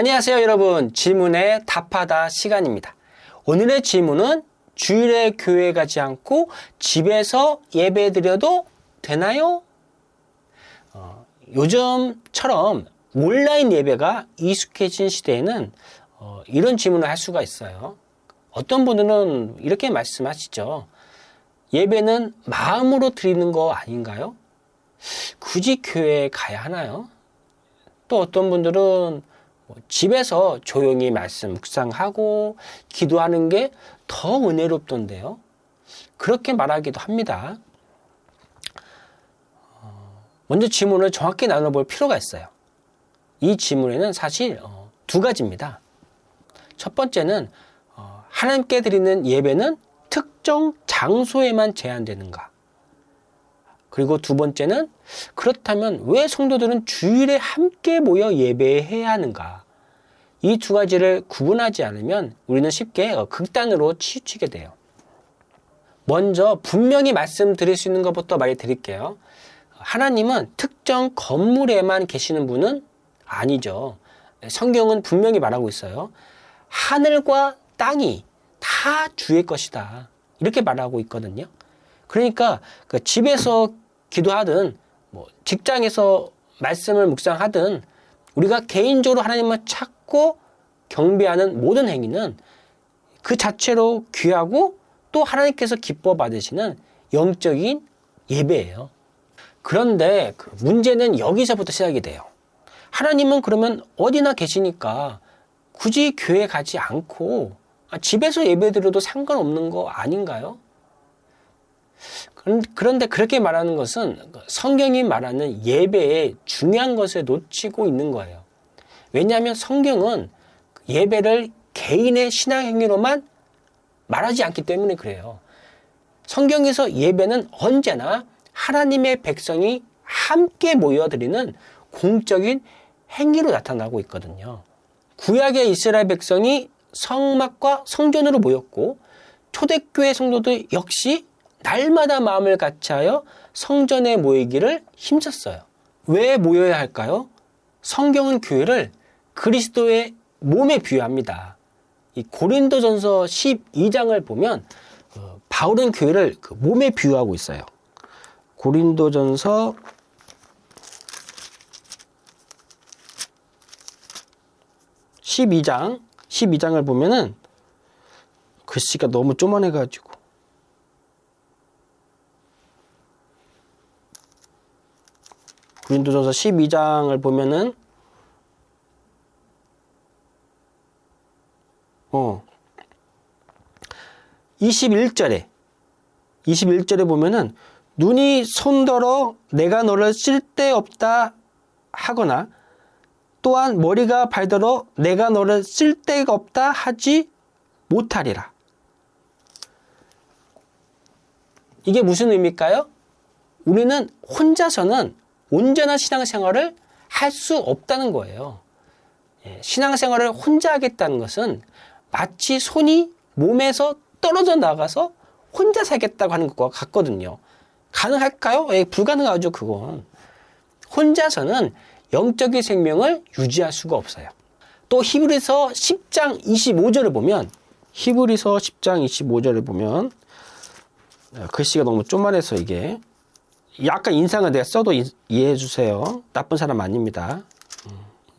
안녕하세요, 여러분. 질문에 답하다 시간입니다. 오늘의 질문은 주일에 교회 가지 않고 집에서 예배 드려도 되나요? 어, 요즘처럼 온라인 예배가 익숙해진 시대에는 어, 이런 질문을 할 수가 있어요. 어떤 분들은 이렇게 말씀하시죠. 예배는 마음으로 드리는 거 아닌가요? 굳이 교회에 가야 하나요? 또 어떤 분들은 뭐 집에서 조용히 말씀 묵상하고 기도하는 게 더 은혜롭던데요. 그렇게 말하기도 합니다. 어, 먼저 질문을 정확히 나눠볼 필요가 있어요. 이 질문에는 사실 어, 두 가지입니다. 첫 번째는 어, 하나님께 드리는 예배는 특정 장소에만 제한되는가? 그리고 두 번째는 그렇다면 왜 성도들은 주일에 함께 모여 예배해야 하는가? 이 두 가지를 구분하지 않으면 우리는 쉽게 어, 극단으로 치우치게 돼요. 먼저 분명히 말씀드릴 수 있는 것부터 말해 드릴게요. 하나님은 특정 건물에만 계시는 분은 아니죠. 성경은 분명히 말하고 있어요. 하늘과 땅이 다 주의 것이다. 이렇게 말하고 있거든요. 그러니까 그 집에서 기도하든 뭐 직장에서 말씀을 묵상하든 우리가 개인적으로 하나님을 찾고 경배하는 모든 행위는 그 자체로 귀하고 또 하나님께서 기뻐 받으시는 영적인 예배예요. 그런데 그 문제는 여기서부터 시작이 돼요. 하나님은 그러면 어디나 계시니까 굳이 교회 가지 않고 집에서 예배 드려도 상관없는 거 아닌가요? 그런데 그렇게 말하는 것은 성경이 말하는 예배의 중요한 것을 놓치고 있는 거예요. 왜냐하면 성경은 예배를 개인의 신앙 행위로만 말하지 않기 때문에 그래요. 성경에서 예배는 언제나 하나님의 백성이 함께 모여드리는 공적인 행위로 나타나고 있거든요. 구약의 이스라엘 백성이 성막과 성전으로 모였고 초대교회 성도들 역시 날마다 마음을 같이하여 성전에 모이기를 힘썼어요. 왜 모여야 할까요? 성경은 교회를 그리스도의 몸에 비유합니다. 이 고린도전서 12장을 보면 어, 바울은 교회를 그 몸에 비유하고 있어요. 고린도전서 12장 12장을 보면은 글씨가 너무 쪼만해 가지고 고린도전서 12장을 보면은 어 21절에 21절에 보면은 눈이 손더러 내가 너를 쓸데없다 하거나 또한 머리가 발더러 내가 너를 쓸데가 없다 하지 못하리라. 이게 무슨 의미일까요? 우리는 혼자서는 온전한 신앙생활을 할 수 없다는 거예요. 예, 신앙생활을 혼자 하겠다는 것은 마치 손이 몸에서 떨어져 나가서 혼자 살겠다고 하는 것과 같거든요. 가능할까요? 예, 불가능하죠, 그건. 혼자서는 영적인 생명을 유지할 수가 없어요. 또 히브리서 10장 25절을 보면 히브리서 10장 25절을 보면 어, 글씨가 너무 쪼만해서 이게 약간 인상을 내가 써도 이 해해 주세요. 나쁜 사람 아닙니다.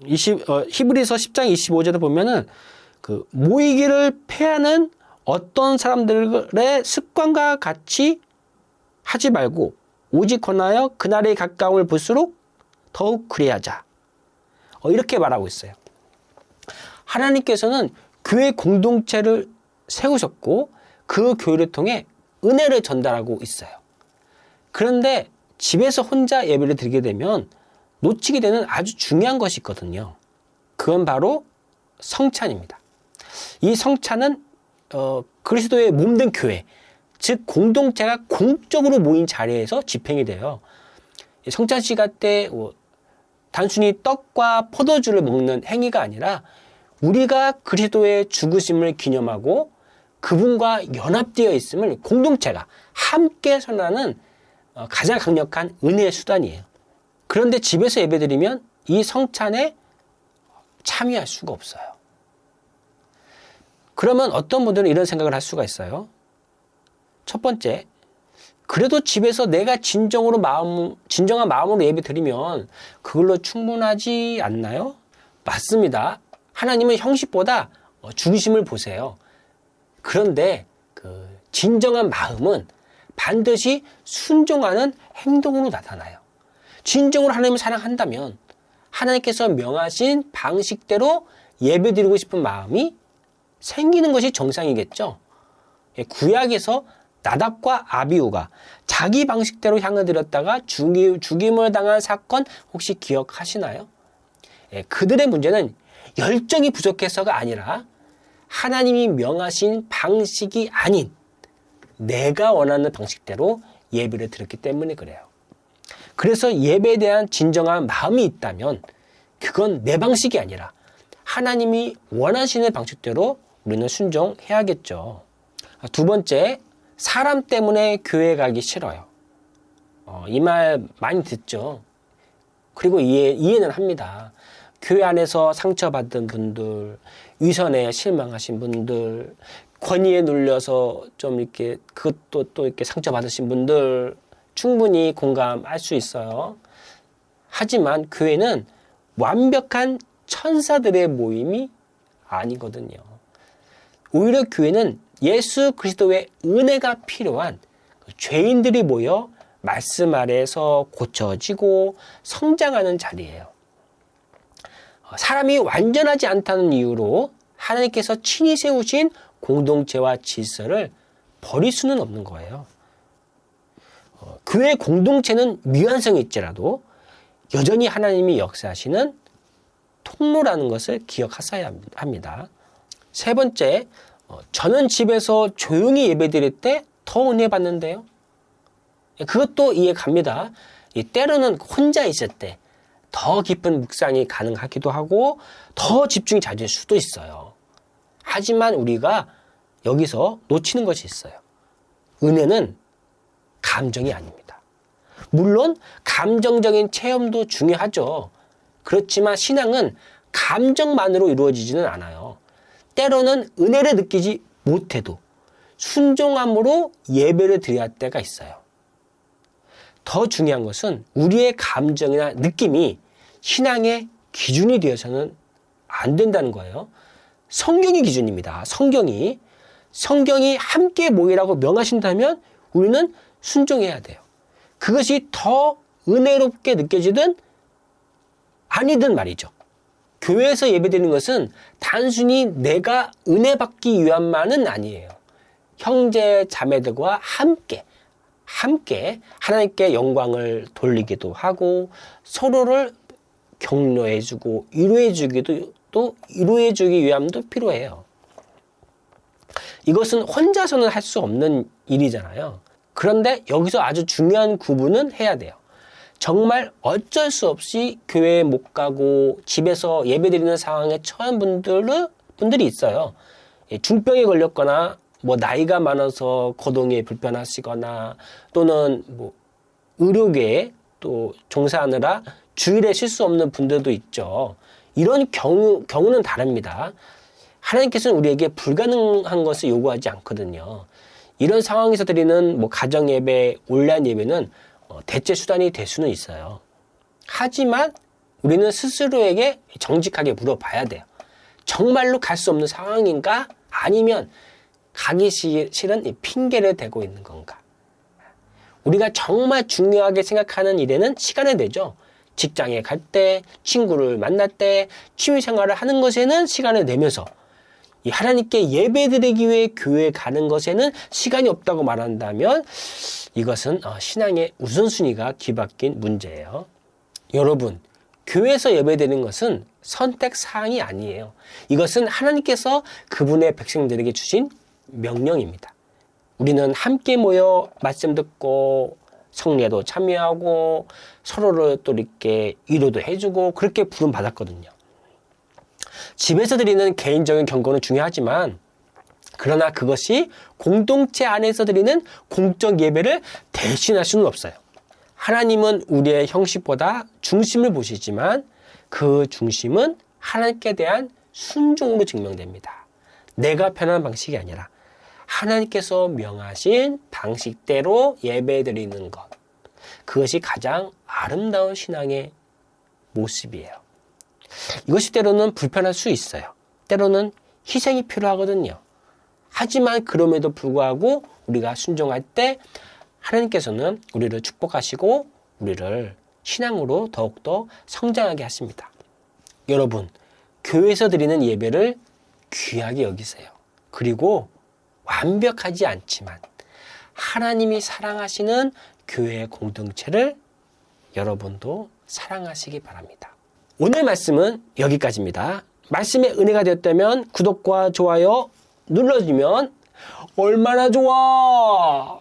20, 음, 어, 히브리서 10장 25절을 보면은 그 모이기를 패하는 어떤 사람들의 습관과 같이 하지 말고 오직 권하여 그날에 가까움을 볼수록 더욱 그리하자. 어, 이렇게 말하고 있어요. 하나님께서는 교회 공동체를 세우셨고 그 교회를 통해 은혜를 전달하고 있어요. 그런데 집에서 혼자 예배를 드리게 되면 놓치게 되는 아주 중요한 것이 있거든요. 그건 바로 성찬입니다. 이 성찬은 어, 그리스도의 몸된 교회, 즉 공동체가 공적으로 모인 자리에서 집행이 돼요. 성찬 시간 때 뭐, 단순히 떡과 포도주를 먹는 행위가 아니라 우리가 그리스도의 죽으심을 기념하고 그분과 연합되어 있음을 공동체가 함께 선언하는 어, 가장 강력한 은혜의 수단이에요. 그런데 집에서 예배드리면 이 성찬에 참여할 수가 없어요. 그러면 어떤 분들은 이런 생각을 할 수가 있어요. 첫 번째, 그래도 집에서 내가 진정으로 마음, 진정한 마음으로 예배 드리면 그걸로 충분하지 않나요? 맞습니다. 하나님은 형식보다 어, 중심을 보세요. 그런데 그 진정한 마음은 반드시 순종하는 행동으로 나타나요. 진정으로 하나님을 사랑한다면 하나님께서 명하신 방식대로 예배드리고 싶은 마음이 생기는 것이 정상이겠죠. 예, 구약에서 나답과 아비우가 자기 방식대로 향을 들였다가 죽임 을 당한 사건 혹시 기억하시나요? 예, 그들의 문제는 열정이 부족해서가 아니라 하나님이 명하신 방식이 아닌 내가 원하는 방식대로 예배를 드렸기 때문에 그래요. 그래서 예배에 대한 진정한 마음이 있다면 그건 내 방식이 아니라 하나님이 원하시는 방식대로 우리는 순종해야겠죠. 두 번째, 사람 때문에 교회 가기 싫어요. 어, 이 말 많이 듣죠. 그리고 이해, 이해는 합니다. 교회 안에서 상처받은 분들, 위선에 실망하신 분들, 권위에 눌려서 좀 이렇게 그것도 또 이렇게 상처받으신 분들 충분히 공감할 수 있어요. 하지만 교회는 완벽한 천사들의 모임이 아니거든요. 오히려 교회는 예수 그리스도의 은혜가 필요한 죄인들이 모여 말씀 아래에서 고쳐지고 성장하는 자리예요. 사람이 완전하지 않다는 이유로 하나님께서 친히 세우신 공동체와 질서를 버릴 수는 없는 거예요. 어, 교회 공동체는 미완성이 있지라도 여전히 하나님이 역사하시는 통로라는 것을 기억하셔야 합니다. 세 번째, 어, 저는 집에서 조용히 예배 드릴 때 더 은혜 받는데요. 그것도 이해 갑니다. 때로는 혼자 있을 때 더 깊은 묵상이 가능하기도 하고 더 집중이 잘될 수도 있어요. 하지만 우리가 여기서 놓치는 것이 있어요. 은혜는 감정이 아닙니다. 물론 감정적인 체험도 중요하죠. 그렇지만 신앙은 감정만으로 이루어지지는 않아요. 때로는 은혜를 느끼지 못해도 순종함으로 예배를 드려야 할 때가 있어요. 더 중요한 것은 우리의 감정이나 느낌이 신앙의 기준이 되어서는 안 된다는 거예요. 성경이 기준입니다. 성경이. 성경이 함께 모이라고 명하신다면 우리는 순종해야 돼요. 그것이 더 은혜롭게 느껴지든 아니든 말이죠. 교회에서 예배드리는 것은 단순히 내가 은혜 받기 위함만은 아니에요. 형제 자매들과 함께 함께 하나님께 영광을 돌리기도 하고 서로를 격려해 주고 위로해 주기도 또 위로해주기 위함도 필요해요. 이것은 혼자서는 할 수 없는 일이잖아요. 그런데 여기서 아주 중요한 구분은 해야 돼요. 정말 어쩔 수 없이 교회에 못 가고 집에서 예배 드리는 상황에 처한 분들, 분들이 있어요. 예, 중병에 걸렸거나 뭐 나이가 많아서 거동이 불편하시거나 또는 뭐 의료계에 또 종사하느라 주일에 쉴 수 없는 분들도 있죠. 이런 경우, 경우는 다릅니다. 하나님께서는 우리에게 불가능한 것을 요구하지 않거든요. 이런 상황에서 드리는 뭐 가정 예배, 온라인 예배는 어, 대체 수단이 될 수는 있어요. 하지만 우리는 스스로에게 정직하게 물어봐야 돼요. 정말로 갈 수 없는 상황인가? 아니면 가기 싫은 핑계를 대고 있는 건가? 우리가 정말 중요하게 생각하는 일에는 시간을 내죠. 직장에 갈 때, 친구를 만날 때, 취미 생활을 하는 것에는 시간을 내면서 이 하나님께 예배드리기 위해 교회에 가는 것에는 시간이 없다고 말한다면 이것은 어, 신앙의 우선순위가 뒤바뀐 문제예요. 여러분, 교회에서 예배드리는 것은 선택 사항이 아니에요. 이것은 하나님께서 그분의 백성들에게 주신 명령입니다. 우리는 함께 모여 말씀 듣고 성례도 참여하고 서로를 또 이렇게 위로도 해주고 그렇게 부름 받았거든요. 집에서 드리는 개인적인 경고는 중요하지만 그러나 그것이 공동체 안에서 드리는 공적 예배를 대신할 수는 없어요. 하나님은 우리의 형식보다 중심을 보시지만 그 중심은 하나님께 대한 순종으로 증명됩니다. 내가 편한 방식이 아니라 하나님께서 명하신 방식대로 예배 드리는 것. 그것이 가장 아름다운 신앙의 모습이에요. 이것이 때로는 불편할 수 있어요. 때로는 희생이 필요하거든요. 하지만 그럼에도 불구하고 우리가 순종할 때 하나님께서는 우리를 축복하시고 우리를 신앙으로 더욱더 성장하게 하십니다. 여러분, 교회에서 드리는 예배를 귀하게 여기세요. 그리고 완벽하지 않지만 하나님이 사랑하시는 교회의 공동체를 여러분도 사랑하시기 바랍니다. 오늘 말씀은 여기까지입니다. 말씀에 은혜가 되었다면 구독과 좋아요 눌러주면 얼마나 좋아!